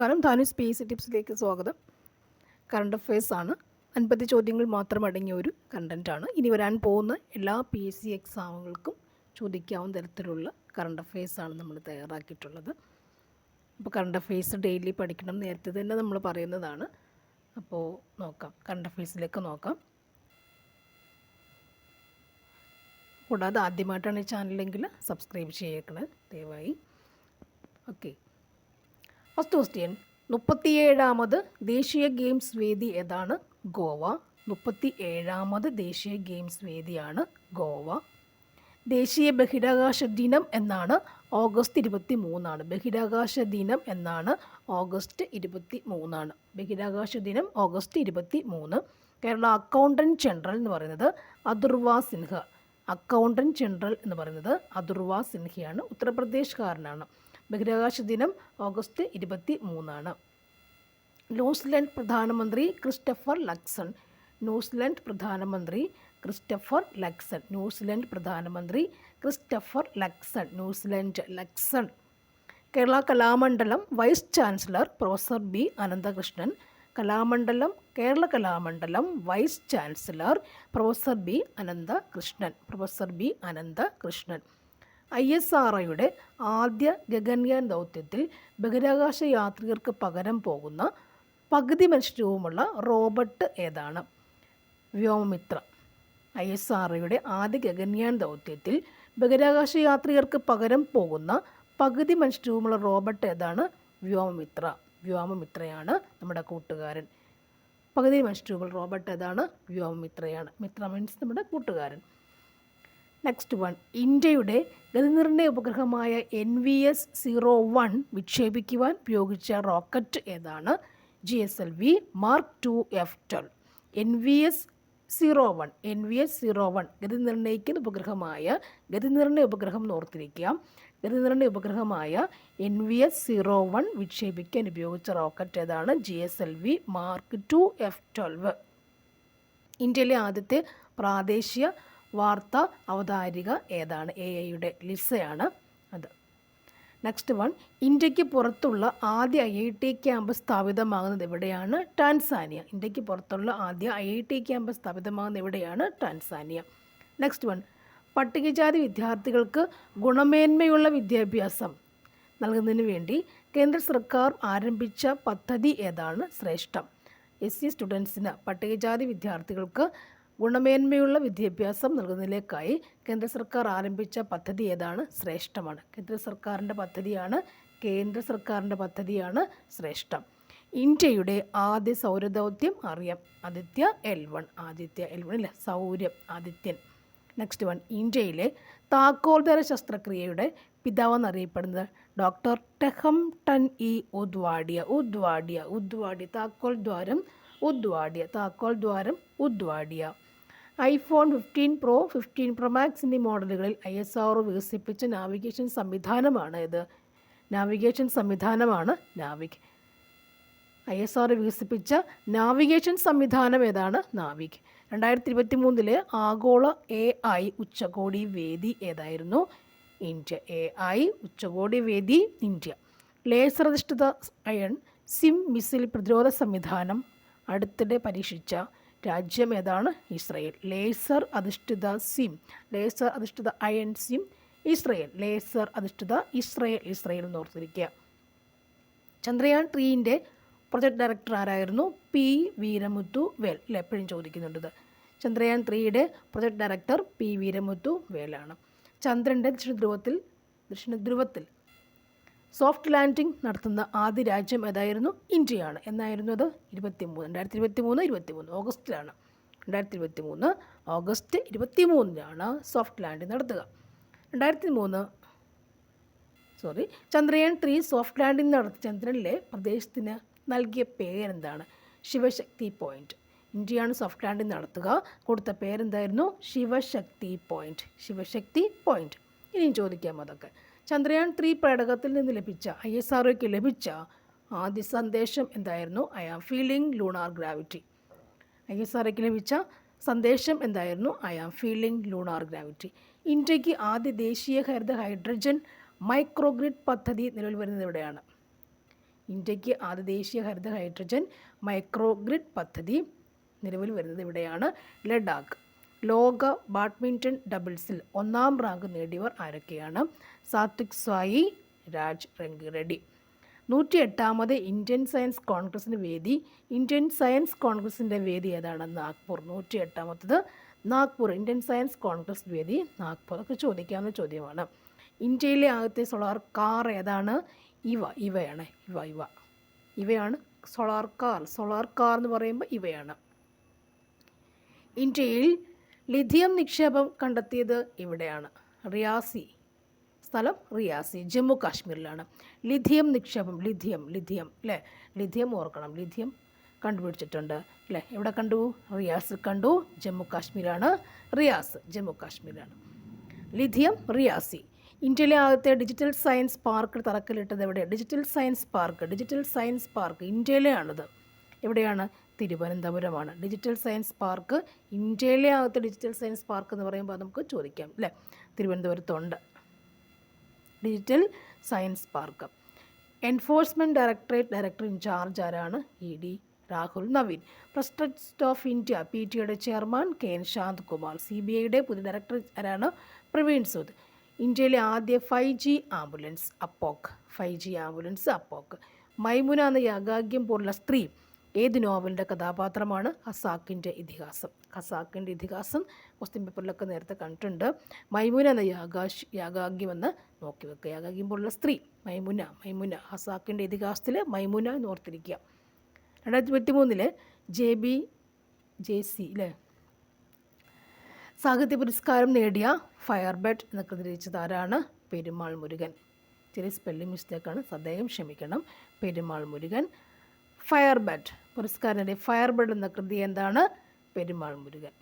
നമസ്കാരം. താനു സ്പേസ് ടിപ്സിലേക്ക് സ്വാഗതം. Current affairs ആണ്. അൻപത് ചോദ്യങ്ങൾ മാത്രം അടങ്ങിയ ഒരു കണ്ടന്റാണ് ഇനി വരാൻ പോകുന്ന എല്ലാ പി എസ് സി എക്സാമുകൾക്കും ചോദിക്കാവുന്ന തരത്തിലുള്ള കറണ്ട് അഫയേഴ്സ് ആണ് നമ്മൾ തയ്യാറാക്കിയിട്ടുള്ളത്. അപ്പോൾ കറണ്ട് അഫയേഴ്സ് ഡെയിലി പഠിക്കണം നേരത്തെ തന്നെ നമ്മൾ പറയുന്നതാണ്. അപ്പോൾ നോക്കാം. കറണ്ട് അഫയേഴ്സിലേക്ക് നോക്കാം. കൂടാതെ ആദ്യമായിട്ടാണ് ഈ ചാനലെങ്കിൽ സബ്സ്ക്രൈബ് ചെയ്യേക്കണേ. ദയവായി. ഓക്കെ ഫസ്റ്റ് ക്വസ്റ്റ്യൻ മുപ്പത്തിയേഴാമത് ദേശീയ ഗെയിംസ് വേദി ഏതാണ്? ഗോവ. മുപ്പത്തി ഏഴാമത് ദേശീയ ഗെയിംസ് വേദിയാണ് ഗോവ. ദേശീയ ബഹിരാകാശ ദിനം എന്നാണ് ഓഗസ്റ്റ് ഇരുപത്തി മൂന്നാണ് ബഹിരാകാശ ദിനം എന്നാണ് ഓഗസ്റ്റ് ഇരുപത്തി മൂന്നാണ് ബഹിരാകാശ ദിനം ഓഗസ്റ്റ് ഇരുപത്തി മൂന്ന് കേരള അക്കൗണ്ടന്റ് ജനറൽ എന്ന് പറയുന്നത് അതുർവ സിൻഹ. അക്കൗണ്ടന്റ് ജനറൽ എന്ന് പറയുന്നത് അതുർവ സിൻഹയാണ്. ഉത്തർപ്രദേശുകാരനാണ്. ബഹിരാകാശ ദിനം ഓഗസ്റ്റ് ഇരുപത്തി മൂന്നാണ് ന്യൂസിലൻഡ് പ്രധാനമന്ത്രി ക്രിസ്റ്റഫർ ലക്സൺ. ന്യൂസിലൻഡ് പ്രധാനമന്ത്രി ക്രിസ്റ്റഫർ ലക്സൺ. ന്യൂസിലൻഡ് പ്രധാനമന്ത്രി Christopher Luxon. New Zealand Luxon. Kerala Kalamandalam vice chancellor professor B Ananthakrishnan. Kalamandalam Kerala Kalamandalam vice chancellor professor B Ananthakrishnan. Professor B Ananthakrishnan. I S R ഒയുടെ ആദ്യ ഗഗൻയാൻ ദൗത്യത്തിൽ ബഹിരാകാശ യാത്രികർക്ക് പകരം പോകുന്ന പകുതി മനുഷ്യരൂപമുള്ള Robert ഏതാണ്? വ്യോമമിത്ര. ഐ എസ് ആർ ഒയുടെ ആദ്യ ഗഗൻയാൻ ദൗത്യത്തിൽ ബഹിരാകാശ യാത്രികർക്ക് പകരം പോകുന്ന പകുതി മനുഷ്യരൂപമുള്ള റോബർട്ട് ഏതാണ്? വ്യോമമിത്ര. വ്യോമമിത്രയാണ് നമ്മുടെ കൂട്ടുകാരൻ. പകുതി മനുഷ്യരൂപമുള്ള റോബർട്ട് ഏതാണ്? വ്യോമമിത്രയാണ്. മിത്ര മീൻസ് നമ്മുടെ കൂട്ടുകാരൻ. നെക്സ്റ്റ് വൺ ഇന്ത്യയുടെ ഗതിനിർണയ ഉപഗ്രഹമായ N V S zero one വിക്ഷേപിക്കുവാൻ ഉപയോഗിച്ച റോക്കറ്റ് ഏതാണ്? G S L V mark two F twelve N V S zero one N V S zero one ഗതി നിർണയിക്കുന്ന ഉപഗ്രഹമായ ഗതിനിർണയ ഉപഗ്രഹം ഓർത്തിരിക്കുക ഓർത്തിരിക്കുക. ഗതിനിർണയ ഉപഗ്രഹമായ N V S zero one വിക്ഷേപിക്കാൻ ഉപയോഗിച്ച റോക്കറ്റ് ഏതാണ്? G S L V mark two F twelve ഇന്ത്യയിലെ ആദ്യത്തെ പ്രാദേശിക വാർത്താ അവതാരിക ഏതാണ്? എ ഐയുടെ ലിസയാണ് അത്. നെക്സ്റ്റ് വൺ ഇന്ത്യയ്ക്ക് പുറത്തുള്ള ആദ്യ ഐ ഐ ടി ക്യാമ്പസ് സ്ഥാപിതമാകുന്നത് എവിടെയാണ്? ടാൻസാനിയ. ഇന്ത്യയ്ക്ക് പുറത്തുള്ള ആദ്യ ഐ ഐ ടി ക്യാമ്പസ് സ്ഥാപിതമാകുന്നത് എവിടെയാണ്? ടാൻസാനിയ. നെക്സ്റ്റ് വൺ പട്ടികജാതി വിദ്യാർത്ഥികൾക്ക് ഗുണമേന്മയുള്ള വിദ്യാഭ്യാസം നൽകുന്നതിന് വേണ്ടി കേന്ദ്ര സർക്കാർ ആരംഭിച്ച പദ്ധതി ഏതാണ്? ശ്രേഷ്ഠം. എസ് സി സ്റ്റുഡൻസിന് പട്ടികജാതി വിദ്യാർത്ഥികൾക്ക് ഗുണമേന്മയുള്ള വിദ്യാഭ്യാസം നൽകുന്നതിലേക്കായി കേന്ദ്ര സർക്കാർ ആരംഭിച്ച പദ്ധതി ഏതാണ്? ശ്രേഷ്ഠമാണ്. കേന്ദ്ര സർക്കാരിന്റെ പദ്ധതിയാണ് കേന്ദ്ര സർക്കാരിന്റെ പദ്ധതിയാണ് ശ്രേഷ്ഠം. ഇന്ത്യയുടെ ആദ്യ സൗരദൗത്യം അറിയാം. Aditya L one. Aditya L one അല്ല സൗര്യം. ആദിത്യൻ. നെക്സ്റ്റ് വൺ ഇന്ത്യയിലെ താക്കോൽതര ശസ്ത്രക്രിയയുടെ പിതാവെന്നറിയപ്പെടുന്നത് ഡോക്ടർ ടെഹം ടൻ ഇ ഉദ്വാഡിയ ഉദ്വാഡിയ ഉദ്വാഡിയ താക്കോൽ ദ്വാരം ഉദ്വാഡിയ താക്കോൽ ദ്വാരം Udvadia iPhone fifteen pro fifteen pro max എന്നീ മോഡലുകളിൽ ഐ എസ് ആർ വികസിപ്പിച്ച നാവിഗേഷൻ സംവിധാനമാണ് ഇത്. നാവിഗേഷൻ സംവിധാനമാണ് നാവിക്. ഐ എസ് ആർ വികസിപ്പിച്ച നാവിഗേഷൻ സംവിധാനം ഏതാണ്? നാവിക്. രണ്ടായിരത്തി ഇരുപത്തി മൂന്നിലെ ആഗോള എ ഐ ഉച്ചകോടി വേദി ഏതായിരുന്നു? ഇന്ത്യ. എ ഐ ഉച്ചകോടി വേദി ഇന്ത്യ. ലേസർ അധിഷ്ഠിത അയൺ സിം മിസിൽ പ്രതിരോധ സംവിധാനം അടുത്തിടെ പരീക്ഷിച്ച രാജ്യം ഏതാണ് ഇസ്രയേൽ? ലേസർ അധിഷ്ഠിത സിം. ലേസർ അധിഷ്ഠിത അയൺ സിം ഇസ്രയേൽ. ലേസർ അധിഷ്ഠിത ഇസ്രയേൽ. ഇസ്രയേൽ എന്ന് ഓർത്തിരിക്കുക. ചന്ദ്രയാൻ ത്രീന്റെ പ്രൊജക്ട് ഡയറക്ടർ ആരായിരുന്നു? പി വീരമുത്തു വേൽ അല്ലെ? എപ്പോഴും ചോദിക്കുന്നുണ്ട് ചന്ദ്രയാൻ ത്രീയുടെ പ്രൊജക്ട് ഡയറക്ടർ പി വീരമുത്തു വേലാണ്. ചന്ദ്രന്റെ ദക്ഷിണധ്രുവത്തിൽ ദക്ഷിണധ്രുവത്തിൽ സോഫ്റ്റ് ലാൻഡിംഗ് നടത്തുന്ന ആദ്യ രാജ്യം ഏതായിരുന്നു? ഇന്ത്യയാണ്. എന്നായിരുന്നു അത്? ഇരുപത്തി മൂന്ന് രണ്ടായിരത്തി ഇരുപത്തി മൂന്ന് ഇരുപത്തി മൂന്ന് ഓഗസ്റ്റിലാണ്. രണ്ടായിരത്തി ഇരുപത്തി മൂന്ന് ഓഗസ്റ്റ് ഇരുപത്തി മൂന്നിനാണ് സോഫ്റ്റ് ലാൻഡിംഗ് നടത്തുക. രണ്ടായിരത്തി മൂന്ന് sorry. Chandrayaan three soft landing നടത്തി. ചന്ദ്രനിലെ പ്രദേശത്തിന് നൽകിയ പേരെന്താണ്? ശിവശക്തി പോയിന്റ് ഇന്ത്യയാണ് സോഫ്റ്റ് ലാൻഡിംഗ് നടത്തുക. കൊടുത്ത പേരെന്തായിരുന്നു? ശിവശക്തി പോയിന്റ് ശിവശക്തി പോയിന്റ് ഇനിയും ചോദിക്കാം അതൊക്കെ. ചന്ദ്രയാൻ ത്രീ പേടകത്തിൽ നിന്ന് ലഭിച്ച ഐ എസ് ആർ ലഭിച്ച ആദ്യ സന്ദേശം എന്തായിരുന്നു? I am feeling lunar gravity I S R ലഭിച്ച സന്ദേശം എന്തായിരുന്നു? I am feeling lunar gravity ഇന്ത്യയ്ക്ക് ആദ്യ ദേശീയ ഹരിത ഹൈഡ്രജൻ മൈക്രോഗ്രിഡ് പദ്ധതി നിലവിൽ വരുന്നത് എവിടെയാണ്? ഇന്ത്യയ്ക്ക് ആദ്യ ദേശീയ ഹരിത ഹൈഡ്രജൻ മൈക്രോഗ്രിഡ് പദ്ധതി നിലവിൽ വരുന്നത് ഇവിടെയാണ് ലഡാക്ക്. ലോക ബാഡ്മിന്റൺ ഡബിൾസിൽ ഒന്നാം റാങ്ക് നേടിയവർ ആരൊക്കെയാണ്? സാത്വിക് സ്വായി രാജ് റങ്കി റെഡ്ഡി നൂറ്റി എട്ടാമത് ഇന്ത്യൻ സയൻസ് കോൺഗ്രസിന് വേദി. ഇന്ത്യൻ സയൻസ് കോൺഗ്രസിന്റെ വേദി ഏതാണ്? നാഗ്പൂർ. നൂറ്റി എട്ടാമത്തത് നാഗ്പൂർ ഇന്ത്യൻ സയൻസ് കോൺഗ്രസ് വേദി. നാഗ്പൂർ. അതൊക്കെ ചോദിക്കാവുന്ന ചോദ്യമാണ്. ഇന്ത്യയിലെ ആദ്യത്തെ സോളാർ കാർ ഏതാണ്? ഇവ. ഇവയാണ്. ഇവ ഇവ. ഇവയാണ് സോളാർ കാർ. സോളാർ കാർ എന്ന് പറയുമ്പോൾ ഇവയാണ്. ഇന്ത്യയിൽ ലിഥിയം നിക്ഷേപം കണ്ടെത്തിയത് ഇവിടെയാണ് റിയാസി. സ്ഥലം റിയാസി ജമ്മു കാശ്മീരിലാണ്. ലിഥിയം നിക്ഷേപം ലിഥിയം ലിഥിയം അല്ലേ ലിഥിയം ഓർക്കണം. ലിഥിയം കണ്ടുപിടിച്ചിട്ടുണ്ട് അല്ലേ എവിടെ കണ്ടു? റിയാസ് കണ്ടു. ജമ്മു കാശ്മീരാണ്. റിയാസ് ജമ്മു കാശ്മീരാണ്. ലിഥിയം റിയാസി. ഇന്ത്യയിലെ ആദ്യത്തെ ഡിജിറ്റൽ സയൻസ് പാർക്ക് തറക്കല്ലിട്ടത് എവിടെ? Digital science park digital science park ഇന്ത്യയിലെയാണത് എവിടെയാണ്? തിരുവനന്തപുരമാണ്. ഡിജിറ്റൽ സയൻസ് പാർക്ക് ഇന്ത്യയിലെ ആദ്യത്തെ ഡിജിറ്റൽ സയൻസ് പാർക്ക് എന്ന് പറയുമ്പോൾ നമുക്ക് ചോദിക്കാം അല്ലേ തിരുവനന്തപുരത്തുണ്ട്. Digital science park enforcement directorate director in charge ആരാണ്? E D Rahul Naveen. Press of India P ടിയുടെ chairman K N Shanth Kumar C B ഐയുടെ പുതിയ ഡയറക്ടർ ആരാണ്? പ്രവീൺ സൂദ് ഇന്ത്യയിലെ ആദ്യ ഫൈവ് ജി ആംബുലൻസ് അപ്പോക്ക്. ഫൈവ് ജി ആംബുലൻസ് അപ്പോക്ക്. മൈമുന എന്ന യാഗാഗ്യം പോലുള്ള സ്ത്രീ ഏത് നോവലിന്റെ കഥാപാത്രമാണ് ഖസാക്കിന്റെ ഇതിഹാസം? ഖസാക്കിന്റെ ഇതിഹാസം ക്വസ്റ്റ്യൻ പേപ്പറിലൊക്കെ നേരത്തെ കണ്ടിട്ടുണ്ട്. മൈമുന എന്ന യാഗാഷ് യാഗാഗ്യമെന്ന് നോക്കി വെക്കുക. യാഗാഗ്യം പോലുള്ള സ്ത്രീ മൈമുന മൈമുന ഹസാക്കിന്റെ ഇതിഹാസത്തിൽ മൈമുന എന്ന് ഓർത്തിരിക്കുക. രണ്ടായിരത്തി ഇരുപത്തി മൂന്നിൽ ജെ ബി ജെ സി അല്ലേ സാഹിത്യ പുരസ്കാരം നേടിയ ഫയർബെഡ് എന്ന കൃതി രചിച്ചത് ആരാണ്? പെരുമാൾ മുരുകൻ. ചെറിയ സ്പെല്ലിംഗ് മിസ്റ്റേക്കാണ് സദ്ദേഹം ക്ഷമിക്കണം. പെരുമാൾ മുരുകൻ. ഫയർബെഡ്. പുരസ്കാരം നേടിയ ഫയർബെഡ് എന്ന കൃതി എന്താണ്? Perumal Murugan.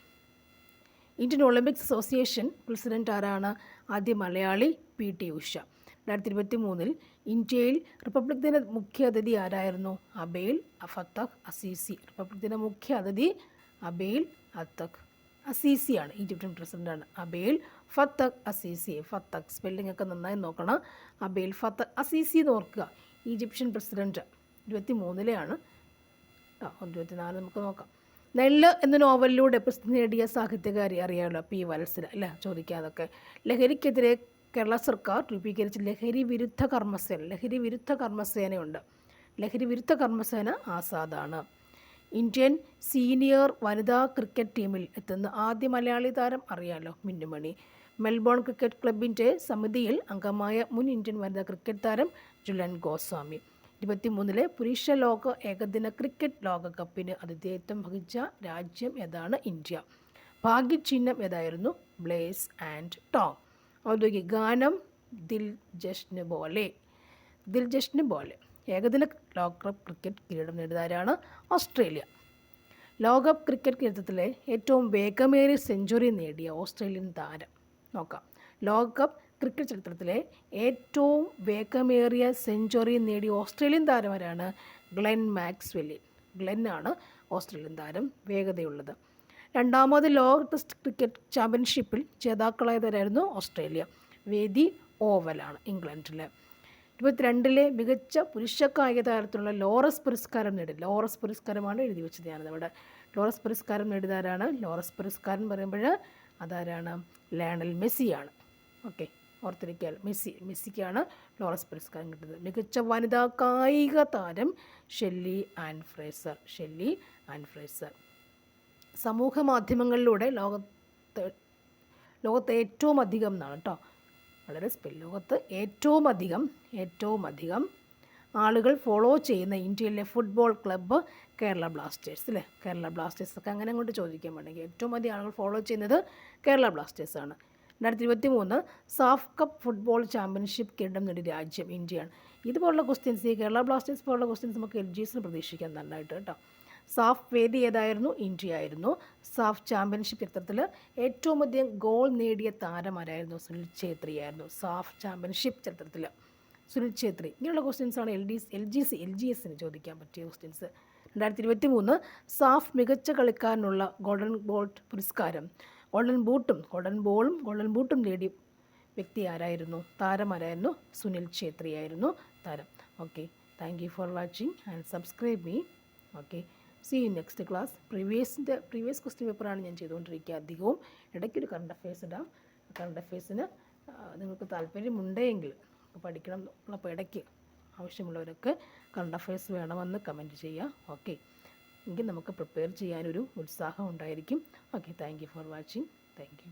Indian Olympics association president ആരാണ്? ആദ്യ മലയാളി പി ടി ഉഷ. രണ്ടായിരത്തി ഇരുപത്തി മൂന്നിൽ ഇന്ത്യയിൽ റിപ്പബ്ലിക് ദിന മുഖ്യ അതിഥി ആരായിരുന്നു? അബേൽ അഫത്തഖ് അസീസി. റിപ്പബ്ലിക് ദിന മുഖ്യ അതിഥി അബേൽ അത്തഖ് അസീസിയാണ് ഈജിപ്ഷ്യൻ പ്രസിഡന്റാണ് Abdel Fattah Assisi. Fattah spelling ഒക്കെ നന്നായി നോക്കണം. അബേൽ ഫത്തഖ് അസീസി എന്ന് ഓർക്കുക. ഈജിപ്ഷ്യൻ പ്രസിഡന്റ് ഇരുപത്തി മൂന്നിലെയാണ് ഇരുപത്തിനാല് നമുക്ക് നോക്കാം. നെല്ല് എന്ന നോവലിലൂടെ പ്രസിദ്ധി നേടിയ സാഹിത്യകാരി അറിയാമല്ലോ പി വത്സല അല്ലേ? ചോദിക്കാതൊക്കെ. ലഹരിക്കെതിരെ കേരള സർക്കാർ രൂപീകരിച്ച ലഹരി വിരുദ്ധ കർമ്മസേന ലഹരി വിരുദ്ധ കർമ്മസേനയുണ്ട്. ലഹരി വിരുദ്ധ കർമ്മസേന ആസാദാണ്. ഇന്ത്യൻ സീനിയർ വനിതാ ക്രിക്കറ്റ് ടീമിൽ എത്തുന്ന ആദ്യ മലയാളി താരം അറിയാമല്ലോ മിന്നുമണി. മെൽബോൺ ക്രിക്കറ്റ് ക്ലബിന്റെ സമിതിയിൽ അംഗമായ മുൻ ഇന്ത്യൻ വനിതാ ക്രിക്കറ്റ് താരം ജുലൻ ഗോസ്വാമി. ഇരുപത്തിമൂന്നിലെ പുരുഷ ലോക ഏകദിന ക്രിക്കറ്റ് ലോകകപ്പിന് അതിഥേയത്വം വഹിച്ച രാജ്യം ഏതാണ്? ഇന്ത്യ. ഭാഗ്യചിഹ്നം ഏതായിരുന്നു? Blaze and Tom. ഔദ്യോഗിക ഗാനം ദിൽ ജഷ്ന് പോലെ ദിൽ ജഷ്ന് പോലെ ഏകദിന ലോകകപ്പ് ക്രിക്കറ്റ് കിരീടം നേടിയതാരാണ്? ഓസ്ട്രേലിയ. ലോകകപ്പ് ക്രിക്കറ്റ് കിരീടത്തിലെ ഏറ്റവും വേഗമേറിയ സെഞ്ചുറി നേടിയ ഓസ്ട്രേലിയൻ താരം. നോക്കാം. ലോകകപ്പ് ക്രിക്കറ്റ് ചരിത്രത്തിലെ ഏറ്റവും വേഗമേറിയ സെഞ്ചുറി നേടിയ ഓസ്ട്രേലിയൻ താരമാരാണ് ഗ്ലെൻ മാക്സ്വെല്ലി ആണ് ഓസ്ട്രേലിയൻ താരം വേഗതയുള്ളത്. രണ്ടാമത് ലോക ടെസ്റ്റ് ക്രിക്കറ്റ് ചാമ്പ്യൻഷിപ്പിൽ ജേതാക്കളായവരായിരുന്നു ഓസ്ട്രേലിയ. വേദി ഓവലാണ് ഇംഗ്ലണ്ടിൽ ഇരുപത്തിരണ്ടിലെ മികച്ച പുരുഷ കായിക താരത്തിലുള്ള ലോറസ് പുരസ്കാരം നേടി. ലോറസ് പുരസ്കാരമാണ് എഴുതി വെച്ചത് ഞാനത് ഇവിടെ ലോറസ് പുരസ്കാരം നേടിയതാരാണ്? ലോറസ് പുരസ്കാരം പറയുമ്പോൾ അതാരാണ്? ലയണൽ മെസ്സിയാണ്. ഓക്കെ. ഓർത്തിരിക്കാൻ മെസ്സി മെസ്സിക്കാണ് ലോറസ് പുരസ്കാരം കിട്ടുന്നത്. മികച്ച വനിതാ കായിക താരം Shelly and Fraser Shelly and Fraser. സമൂഹ മാധ്യമങ്ങളിലൂടെ ലോകത്ത് ലോകത്ത് ഏറ്റവും അധികം എന്നാണ് കേട്ടോ വളരെ സ്പെൽ ലോകത്ത് ഏറ്റവും അധികം ഏറ്റവും അധികം ആളുകൾ ഫോളോ ചെയ്യുന്ന ഇന്ത്യയിലെ ഫുട്ബോൾ ക്ലബ്ബ് കേരള ബ്ലാസ്റ്റേഴ്സ് അല്ലേ? കേരള ബ്ലാസ്റ്റേഴ്സ് ഒക്കെ അങ്ങനെ അങ്ങോട്ട് ചോദിക്കാൻ വേണമെങ്കിൽ ഏറ്റവും അധികം ആളുകൾ ഫോളോ ചെയ്യുന്നത് കേരള ബ്ലാസ്റ്റേഴ്സാണ്. രണ്ടായിരത്തി ഇരുപത്തി മൂന്ന് സാഫ് കപ്പ് ഫുട്ബോൾ ചാമ്പ്യൻഷിപ്പ് കിരീടം നേടിയ രാജ്യം ഇന്ത്യയാണ്. ഇതുപോലുള്ള ക്വസ്റ്റ്യൻസ് ഈ കേരള ബ്ലാസ്റ്റേഴ്സ് പോലുള്ള ക്വസ്റ്റ്യൻസ് നമുക്ക് എൽ ജി എസിന് പ്രതീക്ഷിക്കാം നന്നായിട്ട് കേട്ടോ. സാഫ് വേദി ഏതായിരുന്നു? ഇന്ത്യ ആയിരുന്നു സാഫ് ചാമ്പ്യൻഷിപ്പ് ചിത്രത്തിൽ ഏറ്റവും അധികം ഗോൾ നേടിയ താരമാരായിരുന്നു സുനിൽ ഛേത്രി ആയിരുന്നു. സാഫ് ചാമ്പ്യൻഷിപ്പ് ചരിത്രത്തിൽ സുനിൽ ഛേത്രി. ഇങ്ങനെയുള്ള ക്വസ്റ്റ്യൻസ് ആണ് L D L G C L G എസിന് ചോദിക്കാൻ പറ്റിയ ക്വസ്റ്റ്യൻസ്. രണ്ടായിരത്തി ഇരുപത്തി മൂന്ന് സാഫ് മികച്ച കളിക്കാരനുള്ള ഗോൾഡൻ ബോൾട്ട് പുരസ്കാരം ഗോൾഡൻ ബൂട്ടും ഗോൾഡൻ ബോളും ഗോൾഡൻ ബൂട്ടും നേടിയ വ്യക്തി ആരായിരുന്നു? താരം ആരായിരുന്നു? സുനിൽ ഛേത്രി ആയിരുന്നു താരം. Okay thank you for watching and subscribe me okay see you next class പ്രീവിയസിന്റെ previous question പേപ്പറാണ് ഞാൻ ചെയ്തുകൊണ്ടിരിക്കുക അധികവും. ഇടയ്ക്കൊരു കറണ്ട് അഫയേഴ്സ് ഇടാം കറണ്ട് അഫയേഴ്സിന് നിങ്ങൾക്ക് താല്പര്യമുണ്ടെങ്കിൽ പഠിക്കണം. ഉള്ളപ്പോൾ ഇടയ്ക്ക് ആവശ്യമുള്ളവരൊക്കെ കറണ്ട് അഫയേഴ്സ് വേണമെന്ന് കമന്റ് ചെയ്യുക. ഓക്കെ എങ്കിൽ നമുക്ക് പ്രിപ്പയർ ചെയ്യാനൊരു ഉത്സാഹം ഉണ്ടായിരിക്കും. Okay thank for watching thank